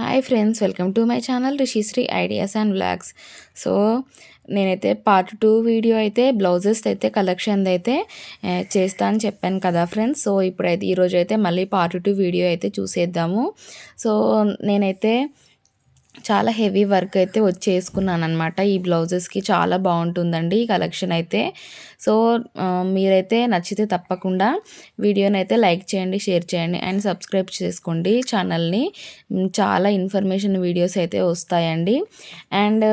Hi friends welcome to my channel Rishishri ideas and blogs so నేనైతే part two video అయితే blouses అయితే collection అయితే చేస్తా అని చెప్పాను కదా ఫ్రెండ్స్. సో ఇప్పుడైతే ఈరోజు అయితే మళ్ళీ పార్ట్ టూ వీడియో అయితే చూసేద్దాము. సో నేనైతే చాలా హెవీ వర్క్ అయితే వచ్చేసుకున్నాను అనమాట ఈ బ్లౌజెస్కి చాలా బాగుంటుందండి ఈ కలెక్షన్ అయితే. సో మీరైతే నచ్చితే తప్పకుండా వీడియోని అయితే లైక్ చేయండి షేర్ చేయండి అండ్ సబ్స్క్రైబ్ చేసుకోండి ఛానల్ని. చాలా ఇన్ఫర్మేషన్ వీడియోస్ అయితే వస్తాయండి. అండ్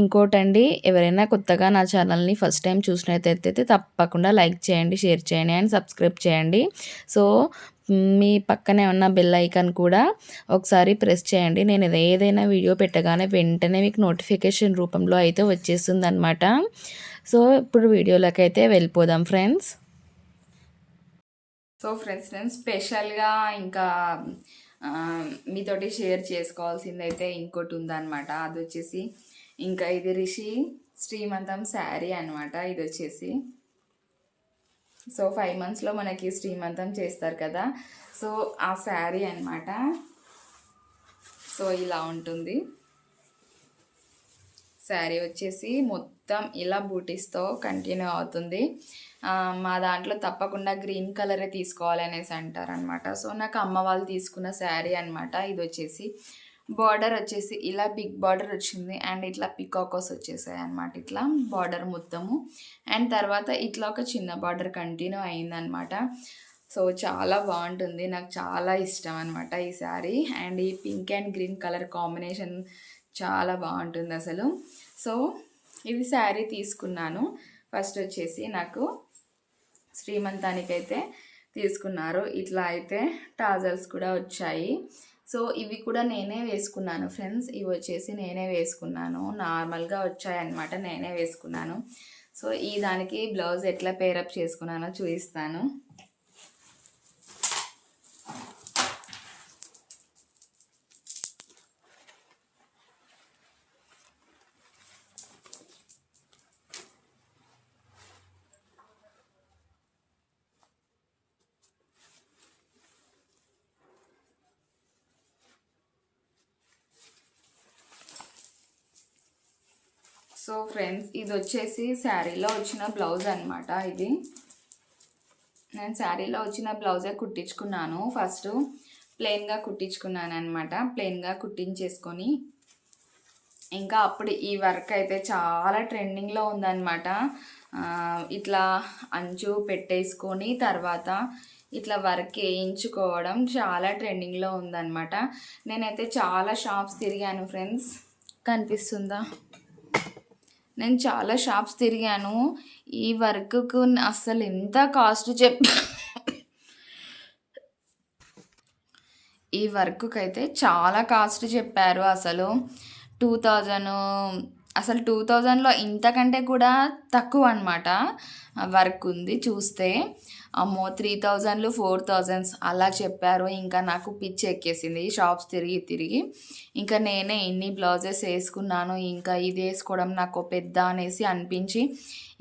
ఇంకోటండి ఎవరైనా కొత్తగా నా ఛానల్ని ఫస్ట్ టైం చూసినట్టయితే తప్పకుండా లైక్ చేయండి షేర్ చేయండి అండ్ సబ్స్క్రైబ్ చేయండి. సో మీ పక్కనే ఉన్న బెల్ ఐకాన్ కూడా ఒకసారి ప్రెస్ చేయండి. నేను ఏదైనా వీడియో పెట్టగానే వెంటనే మీకు నోటిఫికేషన్ రూపంలో అయితే వచ్చేస్తుంది అనమాట సో ఇప్పుడు వీడియోలోకి అయితే వెళ్ళిపోదాం ఫ్రెండ్స్ సో ఫ్రెండ్స్ నేను స్పెషల్గా ఇంకా మీతోటి షేర్ చేసుకోవాల్సింది అయితే ఇంకోటి ఉందన్నమాట. అది వచ్చేసి ఇంకా ఇది రిషి శ్రీమంతం శారీ అనమాట ఇది వచ్చేసి సో ఫైవ్ మంత్స్లో మనకి శ్రీమంతం చేస్తారు కదా. సో ఆ శారీ అనమాట సో ఇలా ఉంటుంది. శారీ వచ్చేసి మొత్తం ఇలా బూటీస్తో కంటిన్యూ అవుతుంది. మా దాంట్లో తప్పకుండా గ్రీన్ కలరే తీసుకోవాలి అనేసి అంటారనమాట సో నాకు అమ్మ వాళ్ళు తీసుకున్న శారీ అనమాట ఇది వచ్చేసి బార్డర్ వచ్చేసి ఇలా బిగ్ బార్డర్ వచ్చింది అండ్ ఇట్లా పికాకోస్ వచ్చేసాయి అనమాట ఇట్లా బార్డర్ మొత్తము. అండ్ తర్వాత ఇట్లా ఒక చిన్న బార్డర్ కంటిన్యూ అయిందనమాట సో చాలా బాగుంటుంది. నాకు చాలా ఇష్టం అనమాట ఈ శారీ. అండ్ ఈ pink and green colour combination చాలా బాగుంటుంది అసలు. సో ఇది శారీ తీసుకున్నాను. ఫస్ట్ వచ్చేసి నాకు శ్రీమంతానికైతే తీసుకున్నారు. ఇట్లా అయితే టాజల్స్ కూడా వచ్చాయి. సో ఇవి కూడా నేనే వేసుకున్నాను ఫ్రెండ్స్. ఇవి వచ్చేసి నేనే వేసుకున్నాను. నార్మల్గా వచ్చాయన్నమాట నేనే వేసుకున్నాను. సో ఈ దానికి బ్లౌజ్ ఎట్లా పేరప్ చేసుకున్నానో చూపిస్తాను. సో ఫ్రెండ్స్ ఇది వచ్చేసి శారీలో వచ్చిన బ్లౌజ్ అనమాట ఇది. నేను శారీలో వచ్చిన బ్లౌజే కుట్టించుకున్నాను. ఫస్ట్ ప్లెయిన్గా కుట్టించుకున్నాను అనమాట ప్లెయిన్గా కుట్టించేసుకొని ఇంకా అప్పుడు ఈ వర్క్ అయితే చాలా ట్రెండింగ్లో ఉందన్నమాట. ఇట్లా అంచు పెట్టేసుకొని తర్వాత ఇట్లా వర్క్ వేయించుకోవడం చాలా ట్రెండింగ్లో ఉందన్నమాట. నేనైతే చాలా షాప్స్ తిరిగాను ఫ్రెండ్స్. కనిపిస్తుందా? నేను చాలా షాప్స్ తిరిగాను. ఈ వర్క్కు అసలు ఎంత కాస్ట్ చెప్ ఈ వర్క్కి అయితే చాలా కాస్ట్ చెప్పారు అసలు. టూ థౌజండ్ అసలు టూ థౌజండ్లో ఇంతకంటే కూడా తక్కువ అనమాట వర్క్ ఉంది చూస్తే. అమ్మో త్రీ థౌజండ్లు ఫోర్ థౌజండ్స్ అలా చెప్పారు. ఇంకా నాకు పిచ్చి ఎక్కేసింది. షాప్స్ తిరిగి తిరిగి. ఇంకా నేనే ఇన్ని బ్లౌజెస్ వేసుకున్నాను. ఇంకా ఇది వేసుకోవడం నాకు పెద్ద అనేసి అనిపించి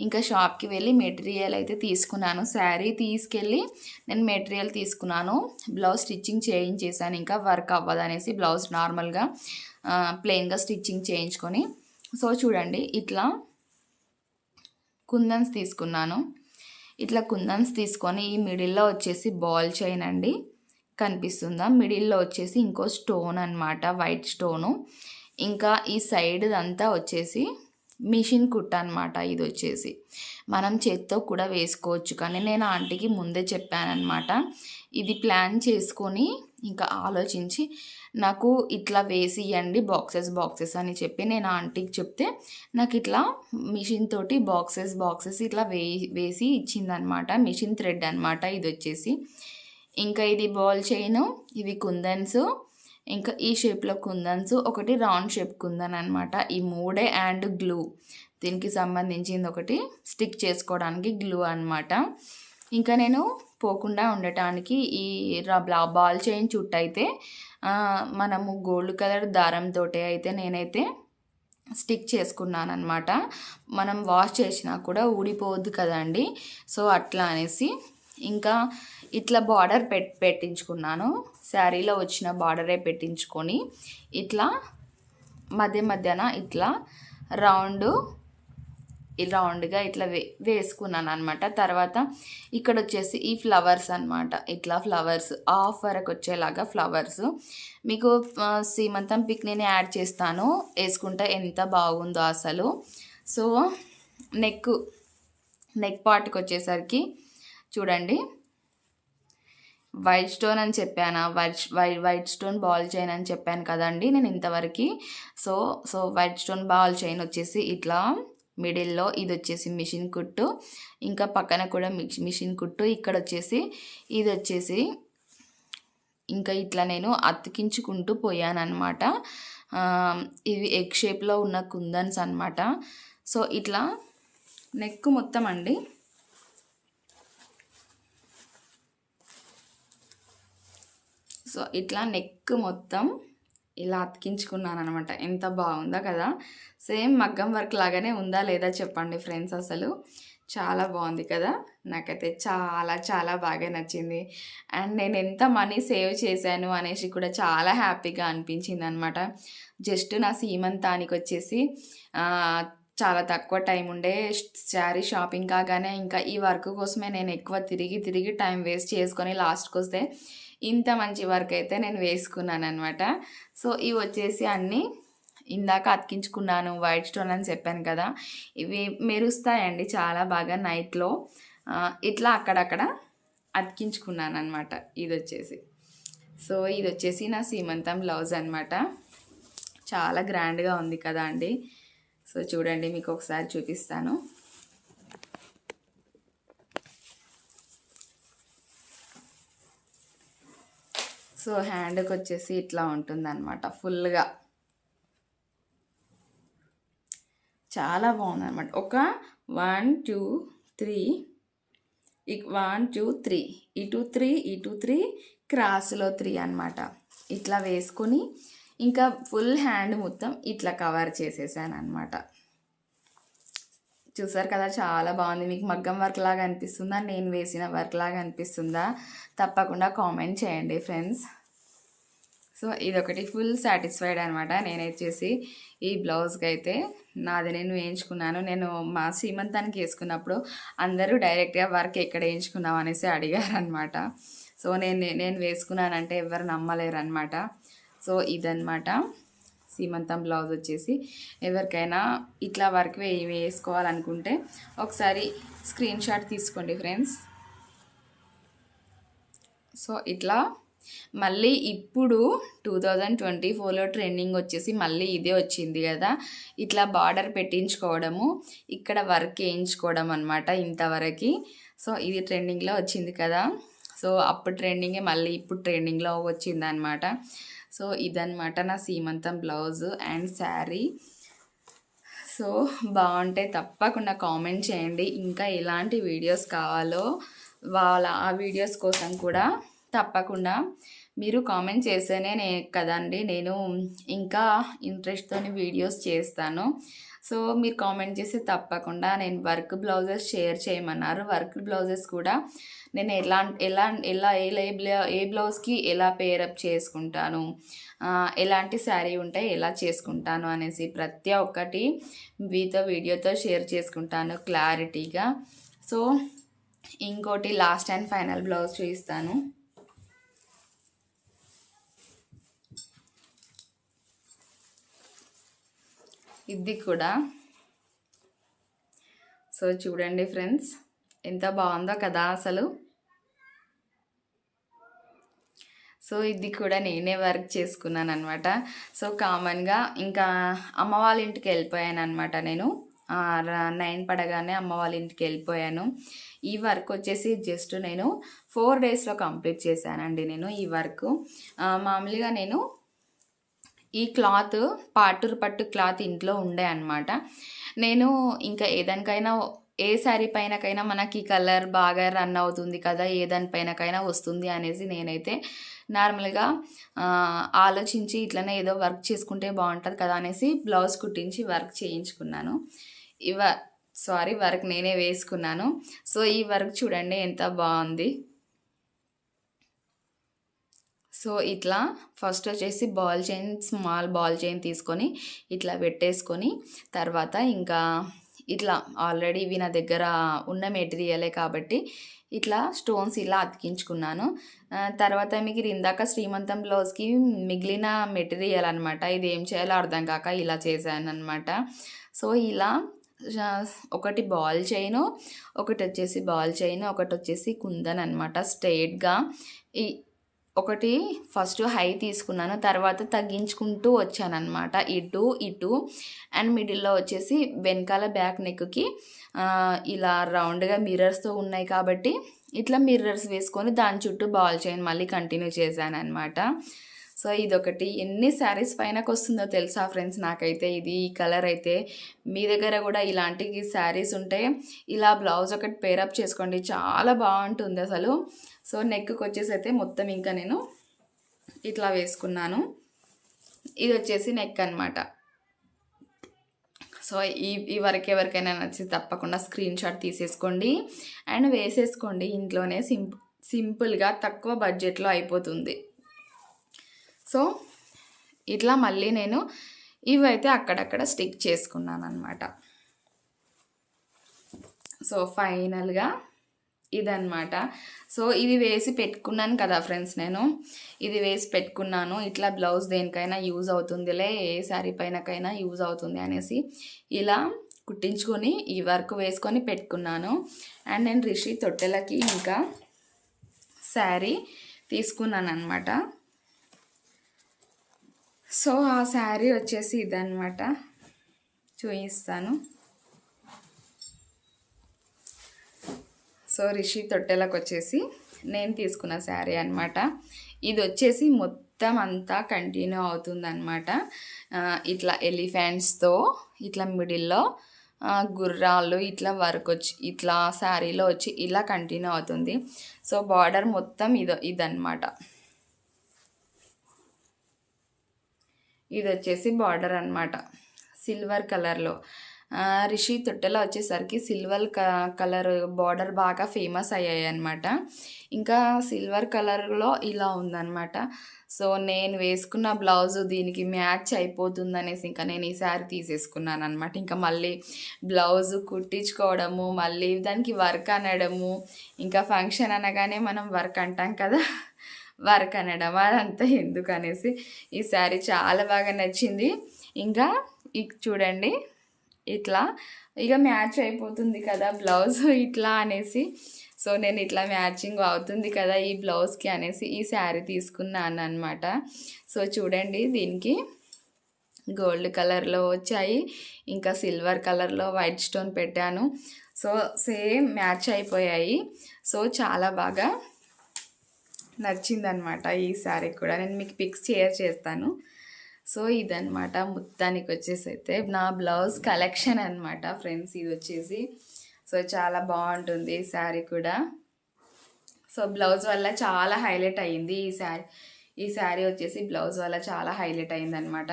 ఇంకా షాప్కి వెళ్ళి మెటీరియల్ అయితే తీసుకున్నాను. శారీ తీసుకెళ్ళి నేను మెటీరియల్ తీసుకున్నాను. బ్లౌజ్ స్టిచ్చింగ్ చేయించేసాను ఇంకా వర్క్ అవ్వదనేసి బ్లౌజ్ నార్మల్గా ప్లెయిన్గా స్టిచ్చింగ్ చేయించుకొని సో చూడండి ఇట్లా కుందన్స్ తీసుకున్నాను. ఇట్లా కుందన్స్ తీసుకొని ఈ మిడిల్లో వచ్చేసి బాల్ చైన్ అండి కనిపిస్తుందా? మిడిల్లో వచ్చేసి ఇంకో స్టోన్ అన్నమాట వైట్ స్టోను. ఇంకా ఈ సైడ్ అంతా వచ్చేసి మిషన్ కుట్ట అనమాట ఇది వచ్చేసి. మనం చేత్తో కూడా వేసుకోవచ్చు కానీ నేను ఆంటీకి ముందే చెప్పానమాట ఇది ప్లాన్ చేసుకొని ఇంకా ఆలోచించి నాకు ఇట్లా వేసి ఇవ్వండి బాక్సెస్ బాక్సెస్ అని చెప్పి నేను ఆంటీకి చెప్తే నాకు ఇట్లా మిషన్ తోటి బాక్సెస్ బాక్సెస్ ఇట్లా వే వేసి ఇచ్చిందనమాట. మిషన్ థ్రెడ్ అనమాట ఇది వచ్చేసి. ఇంకా ఇది బాల్ చైన్ ఇవి కుందన్స్ ఇంకా ఈ షేప్లో కుందన్స్ ఒకటి రౌండ్ షేప్ కుందన్ అనమాట. ఈ మూడే అండ్ గ్లూ. దీనికి సంబంధించింది ఒకటి స్టిక్ చేసుకోవడానికి గ్లూ అనమాట. ఇంకా నేను పోకుండా ఉండటానికి ఈ ర- బాల్ చైన్ చుట్టూ అయితే మనము గోల్డ్ కలర్ దారంతో అయితే నేనైతే స్టిక్ చేసుకున్నాను అనమాట మనం వాష్ చేసినా కూడా ఊడిపోవద్దు కదండి. సో అట్లా అనేసి ఇంకా ఇట్లా బార్డర్ పెట్ పెట్టించుకున్నాను. శారీలో వచ్చిన బార్డరే పెట్టించుకొని ఇట్లా మధ్య మధ్యన ఇట్లా రౌండ్ రౌండ్గా ఇట్లా వే వేసుకున్నాను అనమాట తర్వాత ఇక్కడ వచ్చేసి ఈ ఫ్లవర్స్ అనమాట ఇట్లా ఫ్లవర్స్ ఆఫ్ వరకు వచ్చేలాగా ఫ్లవర్స్. మీకు సీమంతం పిక్ నేను యాడ్ చేస్తాను. వేసుకుంటే ఎంత బాగుందో అసలు. సో నెక్ నెక్ పార్ట్కి వచ్చేసరికి చూడండి. వైట్ స్టోన్ అని చెప్పాను? White white white stone ball chain అని చెప్పాను కదండి నేను ఇంతవరకు. So so white stone ball chain వచ్చేసి ఇట్లా మిడిల్లో ఇది వచ్చేసి మిషన్ కుట్టు. ఇంకా పక్కన కూడా మిషన్ కుట్టు. ఇక్కడ వచ్చేసి ఇది వచ్చేసి ఇంకా ఇట్లా నేను అతికించుకుంటూ పోయానమాట ఇవి ఎగ్ షేప్లో ఉన్న కుందన్స్ అనమాట సో ఇట్లా నెక్ మొత్తం అండి. సో ఇట్లా నెక్ మొత్తం ఇలా అతికించుకున్నాను అనమాట ఎంత బాగుందో కదా. సేమ్ మగ్గం వర్క్ లాగానే ఉందా లేదా చెప్పండి ఫ్రెండ్స్ అసలు. చాలా బాగుంది కదా. నాకైతే చాలా చాలా బాగా నచ్చింది. అండ్ నేను ఎంత మనీ సేవ్ చేశాను అనేసి కూడా చాలా హ్యాపీగా అనిపించింది అనమాట జస్ట్ నా సీమంతానికి వచ్చేసి చాలా తక్కువ టైం ఉండే శారీ షాపింగ్ కాగానే ఇంకా ఈ వర్క్ కోసమే నేను ఎక్కువ తిరిగి తిరిగి టైం వేస్ట్ చేసుకొని లాస్ట్కి వస్తే ఇంత మంచి వర్క్ అయితే నేను వేసుకున్నాను అనమాట సో ఇవి వచ్చేసి అన్నీ ఇందాక అతికించుకున్నాను వైట్ స్టోన్ అని చెప్పాను కదా ఇవి మెరుస్తాయండి చాలా బాగా నైట్లో ఇట్లా అక్కడక్కడ అతికించుకున్నాను అనమాట ఇది వచ్చేసి. సో ఇది వచ్చేసి నా సీమంతం బ్లౌజ్ అనమాట చాలా గ్రాండ్గా ఉంది కదా అండి. సో చూడండి మీకు ఒకసారి చూపిస్తాను. సో హ్యాండ్కి వచ్చేసి ఇట్లా ఉంటుందన్నమాట ఫుల్గా చాలా బాగుంది అనమాట ఒక one two three one two three. ఇటు త్రీ ఇటు త్రీ క్రాస్లో త్రీ అనమాట ఇట్లా వేసుకొని ఇంకా ఫుల్ హ్యాండ్ మొత్తం ఇట్లా కవర్ చేసేసాను అనమాట చూసారు కదా చాలా బాగుంది. మీకు మగ్గం వర్క్ లాగా అనిపిస్తుందా? నేను వేసిన వర్క్ లాగా అనిపిస్తుందా? తప్పకుండా కామెంట్ చేయండి ఫ్రెండ్స్. సో ఇదొకటి ఫుల్ సాటిస్ఫైడ్ అనమాట నేను వచ్చేసి ఈ బ్లౌజ్కి అయితే నాది నేను వేయించుకున్నాను. నేను మా సీమంతానికి వేసుకున్నప్పుడు అందరూ డైరెక్ట్గా వర్క్ ఎక్కడ వేయించుకున్నాం అనేసి అడిగారు అనమాట సో నేను నేను వేసుకున్నానంటే ఎవరు నమ్మలేరు అనమాట సో ఇదనమాట సీమంతం బ్లౌజ్ వచ్చేసి. ఎవరికైనా ఇట్లా వర్క్ వే వేసుకోవాలనుకుంటే ఒకసారి స్క్రీన్ షాట్ తీసుకోండి ఫ్రెండ్స్ సో ఇట్లా మళ్ళీ ఇప్పుడు టూ థౌజండ్ ట్వంటీ ఫోర్లో ట్రెండింగ్ వచ్చేసి మళ్ళీ ఇదే వచ్చింది కదా. ఇట్లా బార్డర్ పెట్టించుకోవడము ఇక్కడ వర్క్ వేయించుకోవడం అనమాట ఇంతవరకు. సో ఇది ట్రెండింగ్లో వచ్చింది కదా. సో అప్పుడు ట్రెండింగే మళ్ళీ ఇప్పుడు ట్రెండింగ్లో వచ్చింది అనమాట సో ఇదనమాట నా సీమంతం బ్లౌజ్ అండ్ శారీ. సో బాగుంటే తప్పకుండా కామెంట్ చేయండి. ఇంకా ఎలాంటి వీడియోస్ కావాలో వాళ్ళ ఆ వీడియోస్ కోసం కూడా తప్పకుండా. మీరు కామెంట్ చేస్తేనే నే కదండి నేను ఇంకా ఇంట్రెస్ట్తో వీడియోస్ చేస్తాను. సో మీరు కామెంట్ చేసి తప్పకుండా నేను వర్క్ బ్లౌజెస్ షేర్ చేయమన్నారు. వర్క్ బ్లౌజెస్ కూడా నేను ఎలా ఎలా ఎలా ఏ బ్లౌ ఏ బ్లౌజ్కి ఎలా పేరప్ చేసుకుంటాను ఎలాంటి శారీ ఉంటే ఎలా చేసుకుంటాను అనేసి ప్రతి ఒక్కటి మీతో వీడియోతో షేర్ చేసుకుంటాను క్లారిటీగా సో ఇంకోటి లాస్ట్ అండ్ ఫైనల్ బ్లౌజ్ చూపిస్తాను. ఇది కూడా. సో చూడండి ఫ్రెండ్స్ ఎంత బాగుందో కదా అసలు. సో ఇది కూడా నేనే వర్క్ చేసుకున్నాను అనమాట సో కామన్గా ఇంకా అమ్మ వాళ్ళ ఇంటికి వెళ్ళిపోయాను అనమాట నేను నైన్ పడగానే అమ్మ వాళ్ళ ఇంటికి వెళ్ళిపోయాను. ఈ వర్క్ వచ్చేసి జస్ట్ నేను ఫోర్ డేస్లో కంప్లీట్ చేశానండి నేను ఈ వర్క్. మామూలుగా నేను ఈ క్లాత్ పాటూరు పట్టు క్లాత్ ఇంట్లో ఉండే అనమాట నేను ఇంకా ఏదానికైనా ఏ శారీ పైనకైనా మనకి కలర్ బాగా రన్ అవుతుంది కదా ఏ దానిపైనకైనా వస్తుంది అనేసి నేనైతే నార్మల్గా ఆలోచించి ఇట్లనే ఏదో వర్క్ చేసుకుంటే బాగుంటుంది కదా అనేసి బ్లౌజ్ కుట్టించి వర్క్ చేయించుకున్నాను. ఇవ సారీ వర్క్ నేనే వేసుకున్నాను. సో ఈ వర్క్ చూడండి ఎంత బాగుంది. సో ఇట్లా ఫస్ట్ వచ్చేసి ball chain small ball chain తీసుకొని ఇట్లా పెట్టేసుకొని తర్వాత ఇంకా ఇట్లా ఆల్రెడీ ఇవి నా దగ్గర ఉన్న మెటీరియలే కాబట్టి ఇట్లా స్టోన్స్ ఇలా అతికించుకున్నాను. తర్వాత మీకు ఇందాక శ్రీమంతం బ్లౌజ్కి మిగిలిన మెటీరియల్ అనమాట ఇది ఏం చేయాలో అర్థం కాక ఇలా చేశాను అనమాట సో ఇలా ఒకటి బాల్ చైన్ ఒకటి వచ్చేసి బాల్ చైన్ ఒకటి వచ్చేసి కుందన్ అనమాట స్ట్రైట్గా ఈ ఒకటి ఫస్ట్ హై తీసుకున్నాను తర్వాత తగ్గించుకుంటూ వచ్చాను అనమాట ఇటు ఇటు అండ్ మిడిల్లో వచ్చేసి వెనకాల బ్యాక్ నెక్కి ఇలా రౌండ్గా మిర్రర్స్తో ఉన్నాయి కాబట్టి ఇట్లా మిర్రర్స్ వేసుకొని దాని చుట్టూ బాల్ చైన్ మళ్ళీ కంటిన్యూ చేశాను అనమాట సో ఇదొకటి. ఎన్ని శారీస్ పైనకు వస్తుందో తెలుసా ఫ్రెండ్స్ నాకైతే ఇది. ఈ కలర్ అయితే మీ దగ్గర కూడా ఇలాంటి శారీస్ ఉంటే ఇలా బ్లౌజ్ ఒకటి పేరప్ చేసుకోండి. చాలా బాగుంటుంది అసలు. సో నెక్కి వచ్చేసి అయితే మొత్తం ఇంకా నేను ఇట్లా వేసుకున్నాను. ఇది వచ్చేసి నెక్ అనమాట సో ఈ ఈ వరకు ఎవరికైనా నచ్చి తప్పకుండా స్క్రీన్ షాట్ తీసేసుకోండి. అండ్ వేసేసుకోండి. ఇంట్లోనే సింప్ సింపుల్గా తక్కువ బడ్జెట్లో అయిపోతుంది. సో ఇట్లా మళ్ళీ నేను ఇవైతే అక్కడక్కడ స్టిక్ చేసుకున్నాను అనమాట సో ఫైనల్గా ఇదన్నమాట. సో ఇది వేసి పెట్టుకున్నాను కదా ఫ్రెండ్స్ నేను. ఇది వేసి పెట్టుకున్నాను. ఇట్లా బ్లౌజ్ దేనికైనా యూజ్ అవుతుందిలే ఏ శారీ పైనకైనా యూజ్ అవుతుంది అనేసి ఇలా కుట్టించుకొని ఈ వర్క్ వేసుకొని పెట్టుకున్నాను. అండ్ నేను రిషి తొట్టెలకి ఇంకా శారీ తీసుకున్నాను అనమాట సో ఆ శారీ వచ్చేసి ఇదన్నమాట. చూపిస్తాను. సో రిషి తొట్టెలకు వచ్చేసి నేను తీసుకున్న శారీ అనమాట ఇది వచ్చేసి మొత్తం అంతా కంటిన్యూ అవుతుందన్నమాట. ఇట్లా ఎలిఫెంట్స్తో ఇట్లా మిడిల్లో గుర్రాలు ఇట్లా వర్క్ వచ్చి ఇట్లా శారీలో వచ్చి ఇలా కంటిన్యూ అవుతుంది. సో బార్డర్ మొత్తం ఇదో ఇదన్నమాట. ఇది వచ్చేసి బార్డర్ అనమాట సిల్వర్ కలర్లో. రిషి తొట్టెలో వచ్చేసరికి సిల్వర్ క కలర్ బార్డర్ బాగా ఫేమస్ అయ్యాయి అనమాట ఇంకా సిల్వర్ కలర్లో ఇలా ఉందన్నమాట. సో నేను వేసుకున్న బ్లౌజ్ దీనికి మ్యాచ్ అయిపోతుంది అనేసి ఇంకా నేను ఈ శారీ తీసేసుకున్నాను అనమాట ఇంకా మళ్ళీ బ్లౌజ్ కుట్టించుకోవడము మళ్ళీ దానికి వర్క్ అనడము ఇంకా ఫంక్షన్ అనగానే మనం వర్క్ అంటాం కదా. వర్క్ అనడం అదంతా ఎందుకు అనేసి ఈ శారీ చాలా బాగా నచ్చింది. ఇంకా ఇక్ చూడండి ఇట్లా ఇక మ్యాచ్ అయిపోతుంది కదా బ్లౌజ్ ఇట్లా అనేసి. సో నేను ఇట్లా మ్యాచింగ్ అవుతుంది కదా ఈ బ్లౌజ్కి అనేసి ఈ శారీ తీసుకున్నాను అనమాట సో చూడండి దీనికి గోల్డ్ కలర్లో వచ్చాయి ఇంకా సిల్వర్ కలర్లో వైట్ స్టోన్ పెట్టాను. సో సేమ్ మ్యాచ్ అయిపోయాయి. సో చాలా బాగా నచ్చిందనమాట ఈ శారీ కూడా. నేను మీకు పిక్స్ షేర్ చేస్తాను. సో ఇదనమాట మొత్తానికి వచ్చేసి అయితే నా బ్లౌజ్ కలెక్షన్ అనమాట ఫ్రెండ్స్. ఇది వచ్చేసి సో చాలా బాగుంటుంది ఈ శారీ కూడా. సో బ్లౌజ్ వల్ల చాలా హైలైట్ అయ్యింది ఈ శారీ. ఈ శారీ వచ్చేసి బ్లౌజ్ వల్ల చాలా హైలైట్ అయింది అనమాట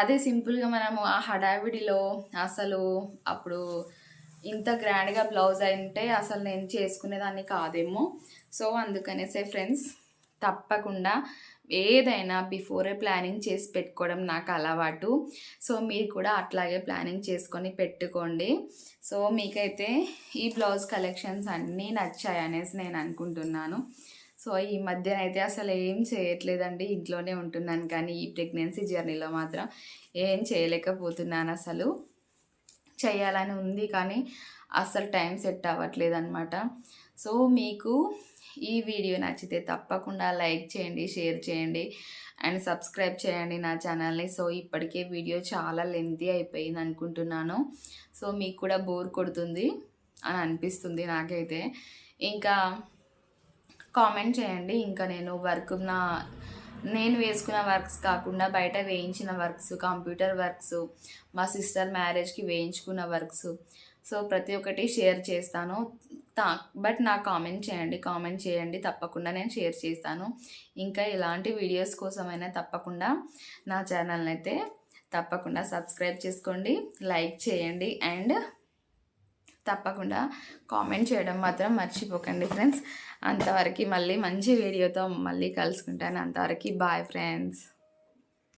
అదే సింపుల్గా మనము ఆ హడావిడిలో అసలు అప్పుడు ఇంత గ్రాండ్గా బ్లౌజ్ అంటే అసలు నేను చేసుకునేదాన్ని కాదేమో. సో అందుకనేసే ఫ్రెండ్స్ తప్పకుండా ఏదైనా బిఫోరే ప్లానింగ్ చేసి పెట్టుకోవడం నాకు అలవాటు. సో మీరు కూడా అట్లాగే ప్లానింగ్ చేసుకొని పెట్టుకోండి. సో మీకైతే ఈ బ్లౌజ్ కలెక్షన్స్ అన్నీ నచ్చాయి అనేసి నేను అనుకుంటున్నాను. సో ఈ మధ్యన అయితే అసలు ఏం చేయట్లేదండి ఇంట్లోనే ఉంటున్నాను. కానీ ఈ ప్రెగ్నెన్సీ జర్నీలో మాత్రం ఏం చేయలేకపోతున్నాను అసలు. చేయాలని ఉంది కానీ అస్సలు టైం సెట్ అవ్వట్లేదు అనమాట సో మీకు ఈ వీడియో నచ్చితే తప్పకుండా లైక్ చేయండి షేర్ చేయండి అండ్ సబ్స్క్రైబ్ చేయండి నా ఛానల్ని. సో ఇప్పటికే వీడియో చాలా లెంతీ అయిపోయింది అనుకుంటున్నాను. సో మీకు కూడా బోర్ కొడుతుంది అని అనిపిస్తుంది నాకైతే. ఇంకా కామెంట్ చేయండి. ఇంకా నేను వర్క్ నా నేను వేసుకున్న వర్క్స్ కాకుండా బయట వేయించిన వర్క్స్ కంప్యూటర్ వర్క్స్ మా సిస్టర్ మ్యారేజ్కి వేయించుకున్న వర్క్స్. సో ప్రతి ఒక్కటి షేర్ చేస్తాను. తా బట్ నా కామెంట్ చేయండి కామెంట్ చేయండి. తప్పకుండా నేను షేర్ చేస్తాను. ఇంకా ఇలాంటి వీడియోస్ కోసమైనా తప్పకుండా నా ఛానల్ని అయితే తప్పకుండా సబ్స్క్రైబ్ చేసుకోండి లైక్ చేయండి అండ్ తప్పకుండా కామెంట్ చేయడం మాత్రం మర్చిపోకండి ఫ్రెండ్స్. అంతవరకు మళ్ళీ మంచి వీడియోతో మళ్ళీ కలుసుకుంటాను. అంతవరకు బాయ్ ఫ్రెండ్స్.